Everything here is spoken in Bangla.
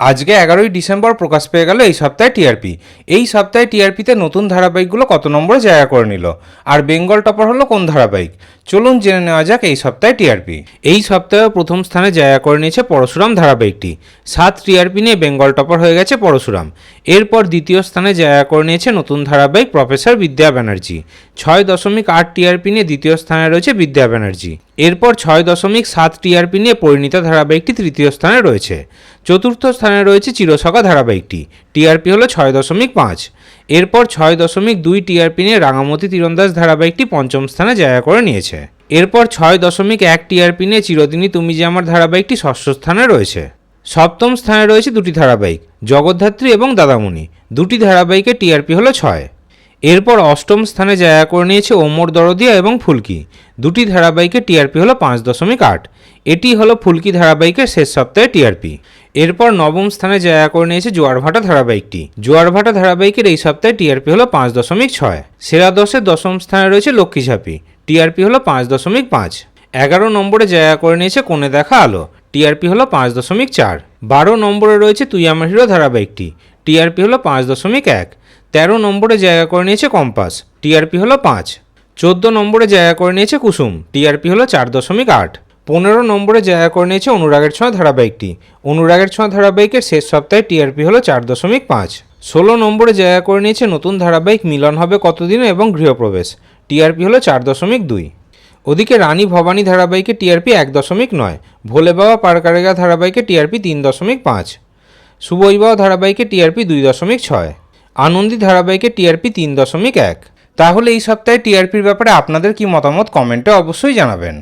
আজকে এগারোই ডিসেম্বর প্রকাশ পেয়ে গেল এই সপ্তাহে টিআরপি। এই সপ্তাহে টিআরপিতে নতুন ধারাবাহিকগুলো কত নম্বরে জায়গা করে নিল? আর বেঙ্গল টপার হলো কোন ধারাবাহিক? চলুন জেনে নেওয়া যাক এই সপ্তাহে টিআরপি। এই সপ্তাহে প্রথম স্থানে জায়গা করে নিয়েছে পরশুরাম ধারাবাহিকটি। সাত টিআরপি নিয়ে বেঙ্গল টপার হয়ে গেছে পরশুরাম। এরপর দ্বিতীয় স্থানে জায়গা করে নিয়েছে নতুন ধারাবাহিক প্রফেসর বিদ্যা ব্যানার্জি। ছয় দশমিক আট টিআরপি নিয়ে দ্বিতীয় স্থানে রয়েছে বিদ্যা ব্যানার্জি। এরপর ছয় দশমিক সাত টিআরপি নিয়ে পরিণীতা ধারাবাহিকটি তৃতীয় স্থানে রয়েছে। চতুর্থ স্থানে রয়েছে চিরসখা ধারাবাহিকটি। টিআরপি হলো ছয় দশমিক পাঁচ। এরপর ছয় দশমিক দুই টিআরপি নিয়ে রাঙামতি তীরন্দাজ ধারাবাহিকটি পঞ্চম স্থানে জায়গা করে নিয়েছে। এরপর ছয় দশমিক এক টিআরপি নিয়ে চিরদিনই তুমি যে আমার ধারাবাহিকটি ষষ্ঠ স্থানে রয়েছে। সপ্তম স্থানে রয়েছে দুটি ধারাবাহিক, জগদ্ধাত্রী এবং দাদামণি। দুটি ধারাবাহিকের টিআরপি হলো ছয়। এরপর অষ্টম স্থানে জায়গা করে নিয়েছে ওমর দরদিয়া এবং ফুলকি। দুটি ধারাবাহিকের টিআরপি হলো পাঁচ দশমিক আট। এটি হলো ফুলকি ধারাবাহিকের শেষ সপ্তাহে টিআরপি। এরপর নবম স্থানে জায়গা করে নিয়েছে জোয়ারভাটা ধারাবাহিকটি। জোয়ারভাটা ধারাবাহিকের এই সপ্তাহে টিআরপি হলো পাঁচ দশমিক ছয়। সেরা দশের দশম স্থানে রয়েছে লক্ষ্মী ঝাঁপি। টিআরপি হলো পাঁচ দশমিক পাঁচ। এগারো নম্বরে জায়গা করে নিয়েছে কোণে দেখা আলো। টিআরপি হলো পাঁচ দশমিক চার। বারো নম্বরে রয়েছে তুই আমার হিরো ধারাবাহিকটি। টিআরপি হলো পাঁচ দশমিক এক। তেরো নম্বরে জায়গা করে নিয়েছে কম্পাস, টিআরপি হলো পাঁচ। চোদ্দ নম্বরে জায়গা করে নিয়েছে কুসুম, টিআরপি হলো চার দশমিক আট। পনেরো নম্বরে জায়গা করে নিয়েছে অনুরাগের ছোঁয়া ধারাবাহিকটি, অনুরাগের ছোঁয়া ধারাবাহিকের শেষ সপ্তাহে টিআরপি হলো চার দশমিক পাঁচ। ষোলো নম্বরে জায়গা করে নিয়েছে নতুন ধারাবাহিক মিলন হবে কতদিনে এবং গৃহপ্রবেশ, টিআরপি হলো চার দশমিক দুই। ওদিকে রানী ভবানী ধারাবাহিকে টিআরপি এক দশমিক নয়, ভোলে বাবা পারকারেগা ধারাবাহিকে টিআরপি তিন দশমিক পাঁচ। শুভবিবাহ ধারাবাহিকে টিআরপি দুই দশমিক ছয়। আনন্দী ধারাবাহিকে টিআরপি তিন দশমিক এক। তাহলে এই সপ্তাহে টিআরপির ব্যাপারে আপনাদের কি মতামত কমেন্টে অবশ্যই জানাবেন।